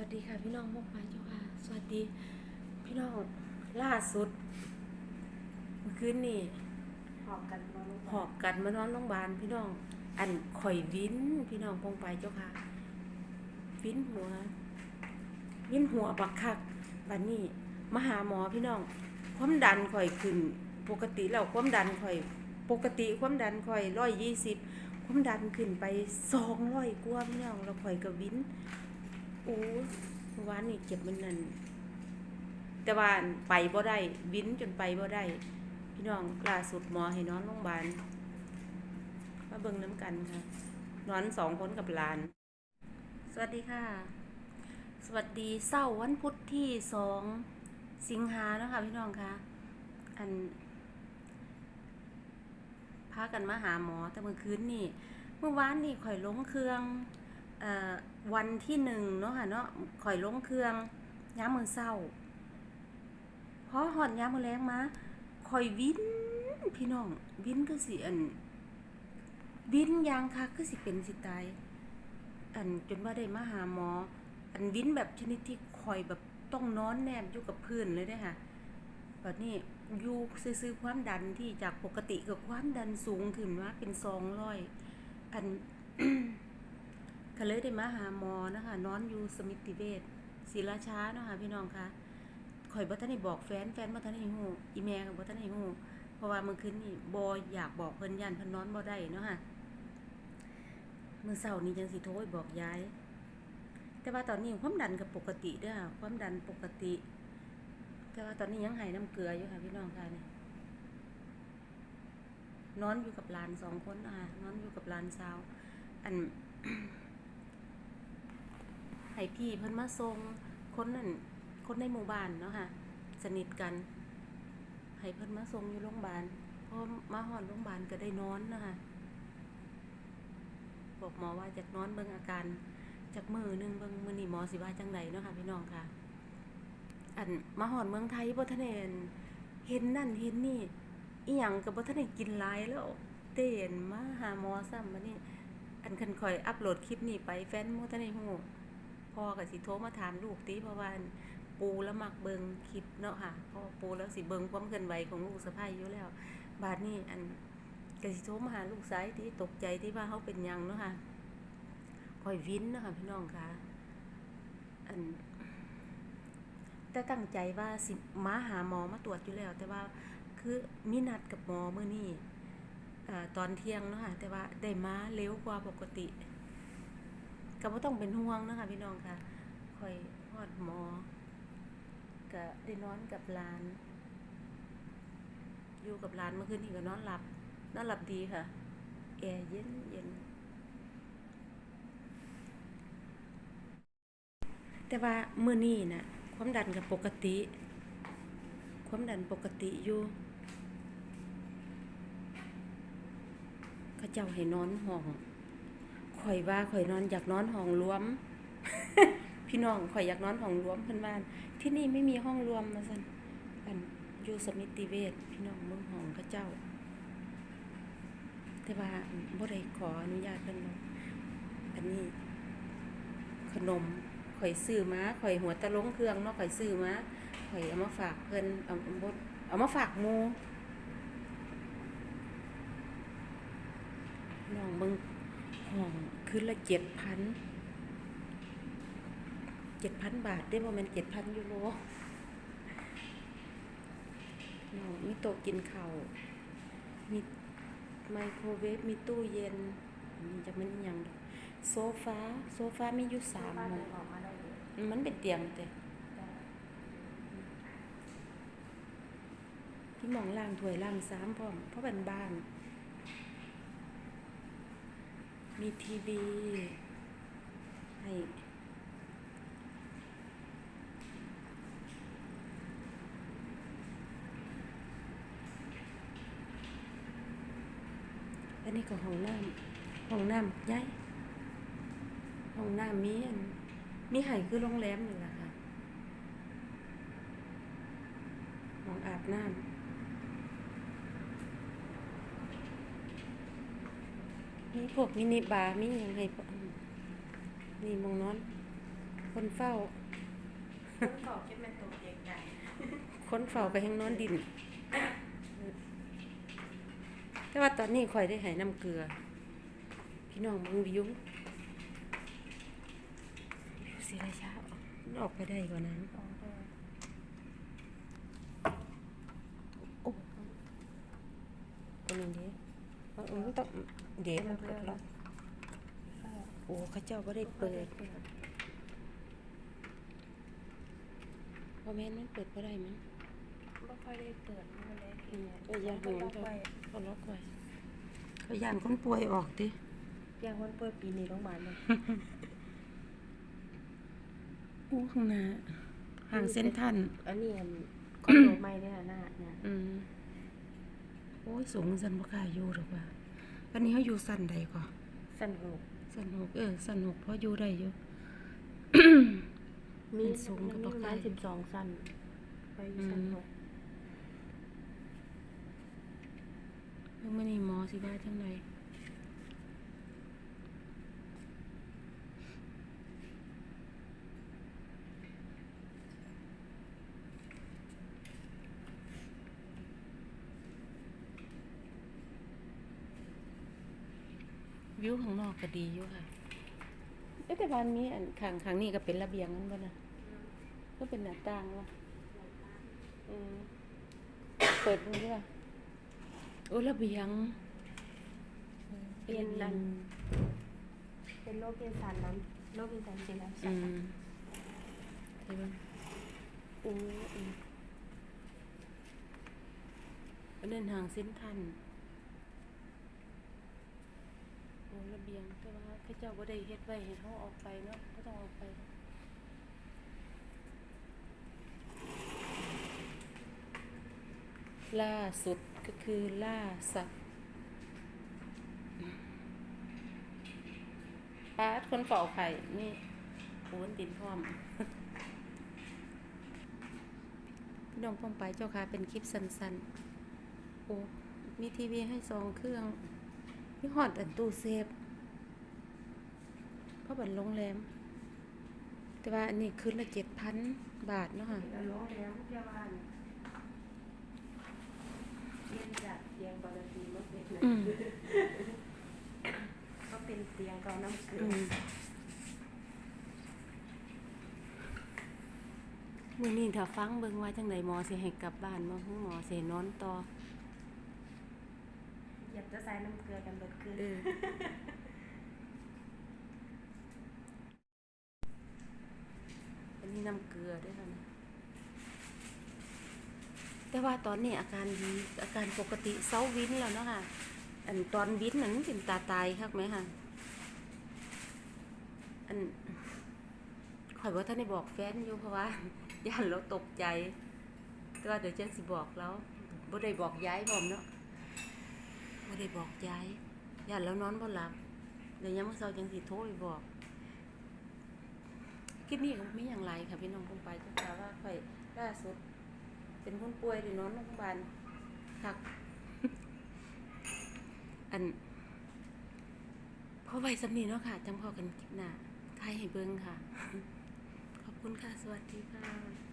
วัสดีค่ะพี่น้องพวกไปเจ้าค่ะ สวัสดี พี่น้องล่าสุดเมื่อคืนนี่หอบกันมาลูกหอบกันมานอนโรงพยาบาลพี่น้อง อันข่อยวินพี่น้องพงไปเจ้าค่ะ วินหัว วินหัวบักคักบัดนี้มาหาหมอพี่น้อง ความดันข่อยขึ้น ปกติแล้วความดันข่อย ปกติความดันข่อยร้อยยี่สิบความดันขึ้นไปสองร้อยกว่าพี่น้องแล้วข่อยก็วินโอ้เมื่อวานนี่เจ็บมันนั่นแต่ว่าไปบ่ได้วินจนไปบ่ได้ พี่น้องล่าสุดหมอให้นอนโรงพยาบาลมาเบิ่งน้ำกันค่ะนอนสองคนกับหลาน สวัสดีค่ะ สวัสดีเศร้าวันพุธที่สองสิงหาเนาะค่ะพี่น้องคะอันพากันมาหาหมอแต่เมื่อคืนนี่ เมื่อวานนี่ข่อยลงเครื่อง เอ่อ วันที่หนึ่งเนาะค่ะเนาะข่อยลงเครื่องย้ามมือเศร้าเพอหอดย้ามมือแรงมาข่อยวินพี่น้องวินก็สิอันวินยางคักก็สิเป็นสิตายอันจนว่าได้มาหาหมอ อันวินแบบชนิดที่ข่อยแบบต้องนอนแนบอยู่กับพื้นเลยเด้ค่ะแบบนี้อยู่ซื้อความดันที่จากปกติกับความดันสูงขึ้นว่าเป็นสองร้อยอัน ก็เลยได้มาหาหมอนะคะนอนอยู่สมิติเวชศรีราชานะคะพี่น้องคะข่อยบ่ทันได้บอกแฟนแฟนบ่ทันได้ฮู้อีแม่ก็บ่ทันได้ฮู้เพราะว่าเมื่อคืนนี้บ่อยากบอกเพิ่นย่านเพิ่นนอนบ่ได้เนาะค่ะมื้อเช้านี้จังสิโทรไปบอกยาย แต่ว่าตอนนี้ความดันก็ปกติเด้อค่ะความดันปกติ แต่ว่าตอนนี้ยังให้น้ำเกลืออยู่ค่ะพี่น้องค่ะนี่นอนอยู่กับหลานสองคนอะนอนอยู่กับหลานสาว อัน ให้พี่เพิ่นมาส่งคนนั่นคนในหมู่บ้านเนาะค่ะสนิทกันให้เพิ่นมาส่งอยู่โรงพยาบาลพอมาหอดโรงพยาบาลก็ได้นอนนะคะบอกหมอว่าจากนอนเบิ่งอาการจากมือหนึงเบิ่งมือนี้หมอสิว่าจังไดเนาะค่ะพี่น้องค่ะ อันมาหอดเมืองไทยบ่ทันได้อันเห็นนั่นเห็นนี่อีหยังก็บ่ทันได้กินหลายแล้วเต้นมาหาหมอซ้ำบัดนี้ อันคันคอยอัปโหลดคลิปนี้ไปแฟนโมทันได้ฮู้ พ่อก็สิโทรมาถามลูกติเพราะว่าอันปูแล้วมักเบิงคลิปเนาะค่ะเพราะว่าปูแล้วสิเบิงความเคลื่อนไหวของลูกสะใภ้อยู่แล้ว บาดนี้อันก็สิโทรมาหาลูกซ้ายที่ตกใจที่ว่าเขาเป็นยังเนาะค่ะคอยวินเนาะค่ะพี่น้องค่ะอันแต่ตั้งใจว่าสิมาหาหมอมาตรวจอยู่แล้ว แต่ว่าคือมีนัดกับหมอเมื้อนี้เอ่อตอนเที่ยงเนาะค่ะแต่ว่าได้มาเร็วกว่าปกติ ก็บ่ต้องเป็นห่วงนะคะพี่น้องค่ะคอยฮอดหมอก็ได้นอนกับหลาน อยู่กับหลานเมื่อคืนนี้ก็นอนหลับนอนหลับดีค่ะแอร์เย็นเย็นแต่ว่าเมื้อนี้น่ะความดันก็ปกติ ความดันปกติอยู่เขาเจ้าให้นอนห้อง ข่อยว่าข่อยนอนอยากนอนห้องรวม พี่น้องข่อยอยากนอนห้องรวมเพิ่อนว่าที่นี่ไม่มีห้องรวมมาซั่นอันอยู่สมิติเวชพี่น้องเมืองห้องเขาเจ้า แต่ว่าบ่ได้ขออนุญาตเพิ่อนหรอกอันนี้ ขนมข่อยซื้อมาข่อยหัวตะลงเครื่องเนาะข่อยซื้อมาข่อยเอามาฝากเพิ่นเอาบ่เอามาฝากมู่น้องเบิ่งห้อง คืนละเจ็ดพันเจ็ดพันบาทได้บ่แม่นเจ็ดพันยูโรน้องมีโต๊ะกินข้าวมีไมโครเวฟมีตู้เย็นอันนี้จะมันอิหยังดอกโซฟาโซฟามีอยู่สามบ้านหมเดิอนออกมาได้เลยมันเป็นเตียงแต่ที่หมองล่างถ้วยล่างซ้ำพร้อมเพราะเป็นบ้าน มีทีวีให้อันนี้ก็ห้องน้ำห้องน้ำใหญ่ห้องน้ำมีอันมีไห้คือโรงแรมนี่แหละค่ะห้องอาบน้ำ มีพวกมินิบาร์มีอย่างให้พวกนี่มองนอน คนเฝ้า คนเฝ้าคิดเป็นตัวเองได้คนเฝ้าก็ยังนอนดิน แต่ว่าตอนนี้ข่อยได้ให้น้ำเกลือ พี่น้องมึงวิววิวสิราชาออกออกไปได้กว่านั้นโอ้ตัวนี้เด้เอาเอา มันต้องเดี๋ยวมันเปิดแล้วโอ้ข้าเจ้าก็ได้เปิดว่าแม่นมันเปิดบ่ได้มั้งไม่ค่อยได้เปิดมาเลยทีเนี้ยเอย่าคหืนนล็อกเขาล็อกไว้เขายานคนป่วยออกดิยังคนเปิดปีนี้โรงพยาบาลเลยอู้ข้างหน้าห่างเส้นทันอันนี้อันคอนโดใหม่เนี่ยนะหน้าเนี่ยอืมโอ้ยสูงสันบ่กล้าอยู่หรอกว่า อันนี้เขาอยู่สันใดก่อนสนุกสันหกเออสันหกเพราะอยู่ได้อยู่ มีมันสูงกับมีบ่ประไกลมาณสิบสองสั้นไปอยู่สนุกแล้วมื่อนี้หมอสิว่าจังได วิวข้างนอกก็ดีอยู่ค่ะเอ๊ะแต่บ้านมีอันข้างข้างนี้ก็เป็นระเบียงนั่นบ่นะก็เป็นหน้าต่างวะอืมเปิดดูด้วยโอ้ระเบียงเป็นอันเป็นโรคเกสันน้ำโรคเกสันเจริญอืชักมใช่ปะโอ้อืมเดินทางเส้นทันโอ้ระเบียง แต่ว่าพระเจ้าบ่ได้เฮ็ดไว้ให้เขาออกไปเนาะก็ต้องออกไปล่าสุดก็คือล่าสัตว์ปาดคนเฝ้าไข่นี่โอนตินพร้อมพี่น้องป้องไปเจ้าค่ะเป็นคลิปสั้นๆ โอ้ มีทีวีให้สองเครื่อง มีหอดอันตู้เซฟ เพราะบันโรงแรม แต่ว่าอันนี้คืนละเจ็ดพันบาทเนาะค่ะโรงแรมพยาบาลเรียนจากเตียงปกติมาเป็นอืมก็เป็นเตียงเกาน้ำเกลือือมมื้อนี้ถ้าฟังเบิ่งว่าจังไดหมอสิให้กลับบ้านบ่ฮู้หมอสิให้นอนต่ออยากจะใส่น้ำเกลือกันเบิดขึ้น เออ อั น้ำเกลือด้วยค่ะนะแต่ว่าตอนนี้อาการดีอาการปกติเซาวินแล้วเนาะค่ะ อันตอนวินนั้นเป็นตาตายครับไหมค่ะ อันข่อยว่าท่านได้บอกแฟนอยู่เพราะว่าย่านเราตกใจแต่ว่าเดี๋ยวเจังสิบอกแล้วบ่ได้บอกย้ายพร้อมเนาะบ่ได้บอกย้ายย่านแล้วนอนบ่หลับเดี๋ยวยามมื้อเช้าจังสิโทรไปบอก คลิปนี้ก็มีอย่างไรค่ะพี่น้องคงไปจ้าค่ะว่าข่อยล่าสุด เป็นคนป่วยหรือนอนโรงพยาบาลคัก อันพอไว้สำนีเนาะค่ะจำพอกันคลิปหน้าทายให้เบิ้งค่ะ ขอบคุณค่ะ สวัสดีค่ะ